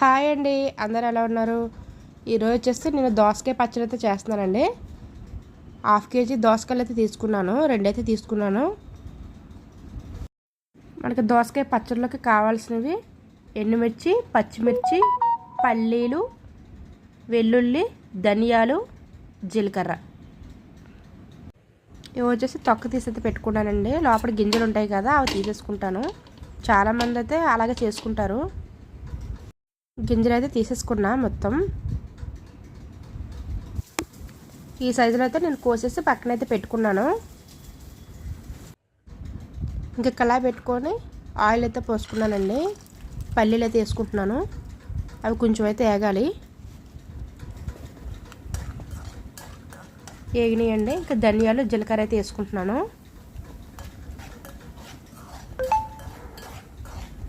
Hi అండి. అందరు ఎలా ఉన్నారు? ఈరోజు వచ్చేసి నేను దోసకాయ పచ్చడి అయితే చేస్తున్నానండి. హాఫ్ కేజీ దోసకాయలు అయితే తీసుకున్నాను. రెండైతే తీసుకున్నాను. మనకి దోసకాయ పచ్చడిలోకి కావాల్సినవి ఎండుమిర్చి పచ్చిమిర్చి పల్లీలు వెల్లుల్లి ధనియాలు జీలకర్ర. ఇవి వచ్చేసి తొక్క తీసి అయితే పెట్టుకున్నానండి. లోపల గింజలు ఉంటాయి కదా అవి తీసేసుకుంటాను. చాలామంది అయితే అలాగే చేసుకుంటారు. గింజలు అయితే తీసేసుకున్నా మొత్తం. ఈ సైజులో అయితే నేను కోసేసి పక్కన అయితే పెట్టుకున్నాను. ఇంకా కళాయి పెట్టుకొని ఆయిల్ అయితే పోసుకున్నానండి. పల్లీలు అయితే వేసుకుంటున్నాను. అవి కొంచెం అయితే వేగాలి వేగినాయండి ఇంకా ధనియాలు జీలకర్ర అయితే వేసుకుంటున్నాను.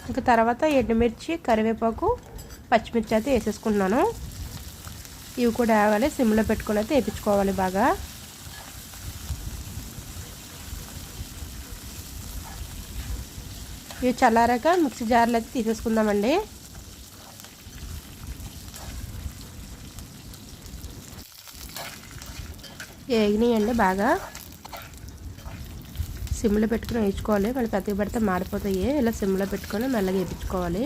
ఇంకా తర్వాత ఎండుమిర్చి కరివేపాకు పచ్చిమిర్చి అయితే వేసేసుకుంటున్నాను. ఇవి కూడా వేయాలి. సిమ్లో పెట్టుకుని అయితే వేయించుకోవాలి బాగా. ఇవి చల్లారాక మిక్సీ జార్లు అయితే తీసేసుకుందామండి. వేగినాయండి బాగా. సిమ్లో పెట్టుకుని వేయించుకోవాలి. మళ్ళీ పెద్దగా పెడితే మాడిపోతాయి. ఇలా సిమ్లో పెట్టుకొని మెల్లగా వేయించుకోవాలి.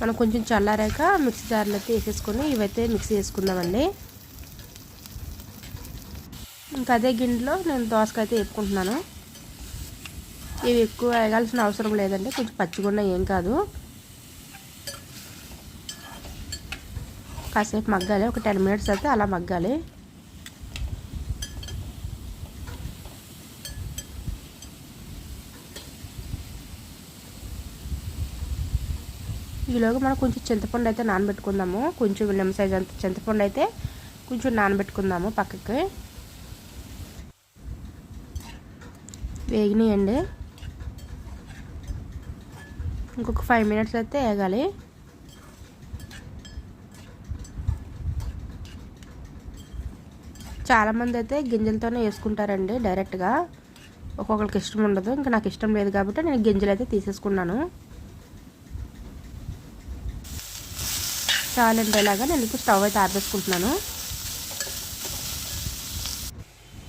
మనం కొంచెం చల్లారాక మిక్సీ జార్లో అయితే వేసేసుకొని ఇవైతే మిక్సీ వేసుకుందామండి. ఇంకా అదే గిన్నెలో నేను దోసకాయ అయితే వేపుకుంటున్నాను. ఇవి ఎక్కువ వేయాల్సిన అవసరం లేదండి కొంచెం పచ్చిగున్న ఏం కాదు. కాసేపు మగ్గాలి ఒక టెన్ మినిట్స్ అయితే అలా మగ్గాలి. ఈలోగా మనం కొంచెం చింతపండు అయితే నానబెట్టుకుందాము. కొంచెం నిమ్మ సైజ్ అంత చింతపండు అయితే కొంచెం నానబెట్టుకుందాము పక్కకి. వేగినాయండి. ఇంకొక ఫైవ్ మినిట్స్ అయితే వేగాలి. చాలామంది అయితే గింజలతోనే వేసుకుంటారండి డైరెక్ట్గా. ఒక్కొక్కరికి ఇష్టం ఉండదు. ఇంకా నాకు ఇష్టం లేదు కాబట్టి నేను గింజలు అయితే తీసేసుకున్నాను. చాలండేలాగా నేను ఇప్పుడు స్టవ్ అయితే ఆపేసుకుంటున్నాను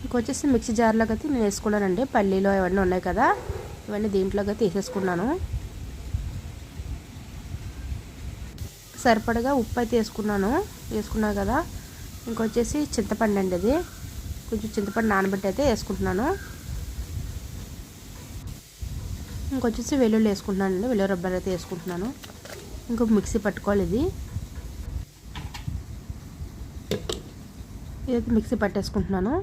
ఇంకొచ్చేసి మిక్సీ జార్లోకి అయితే నేను వేసుకున్నానండి పల్లీలో ఇవన్నీ ఉన్నాయి కదా ఇవన్నీ దీంట్లోకి తీసేసుకున్నాను వేసేసుకున్నాను. సరిపడగా ఉప్పు అయితే వేసుకున్నాను. వేసుకున్నా కదా ఇంకొచ్చేసి చింతపండు అండి అది. కొంచెం చింతపండు నానబెట్టి అయితే వేసుకుంటున్నాను. ఇంకొచ్చేసి వెల్లుల్లి వేసుకుంటున్నాను అండి వెల్లుల్లి రబ్బర్ అయితే వేసుకుంటున్నాను. ఇంకొక మిక్సీ పట్టుకోవాలి ఇది. ఇదైతే మిక్సీ పట్టేసుకుంటున్నాను.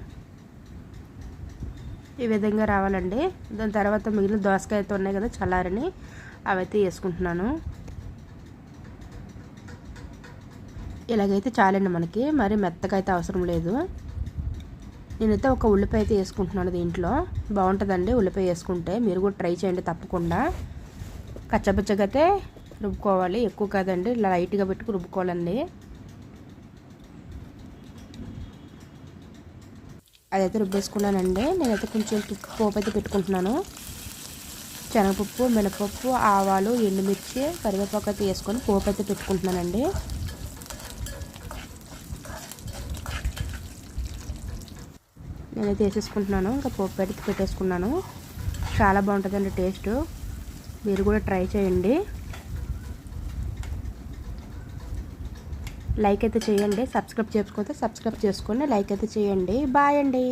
ఈ విధంగా రావాలండి. దాని తర్వాత మిగిలిన దోసకాయ అయితే ఉన్నాయి కదా చల్లారని అవైతే వేసుకుంటున్నాను. ఇలాగైతే చాలండి మనకి. మరి మెత్తగా అయితే అవసరం లేదు. నేనైతే ఒక ఉల్లిపాయ అయితే వేసుకుంటున్నాను దీంట్లో. బాగుంటుందండి ఉల్లిపాయ వేసుకుంటే. మీరు కూడా ట్రై చేయండి తప్పకుండా. కచ్చబచ్చగా అయితే రుబ్బుకోవాలి. ఎక్కువ కాదండి. ఇలా లైట్గా పెట్టుకు రుబ్బుకోవాలండి. అదైతే రుబ్బేసుకున్నానండి. నేనైతే కొంచెం పోపు అయితే పెట్టుకుంటున్నాను. శనగపప్పు మినపప్పు ఆవాలు ఎండుమిర్చి కరివేపాకు అయితే వేసుకొని పోపు అయితే పెట్టుకుంటున్నానండి. నేనైతే వేసేసుకుంటున్నాను. ఇంకా పోపు పెట్టి పెట్టేసుకున్నాను. చాలా బాగుంటుందండి టేస్ట్. మీరు కూడా ట్రై చేయండి. లైక్ అయితే చేయండి సబ్స్క్రైబ్ చేసుకోతే సబ్స్క్రైబ్ చేసుకొని లైక్ అయితే చేయండి. బాయ్ అండి.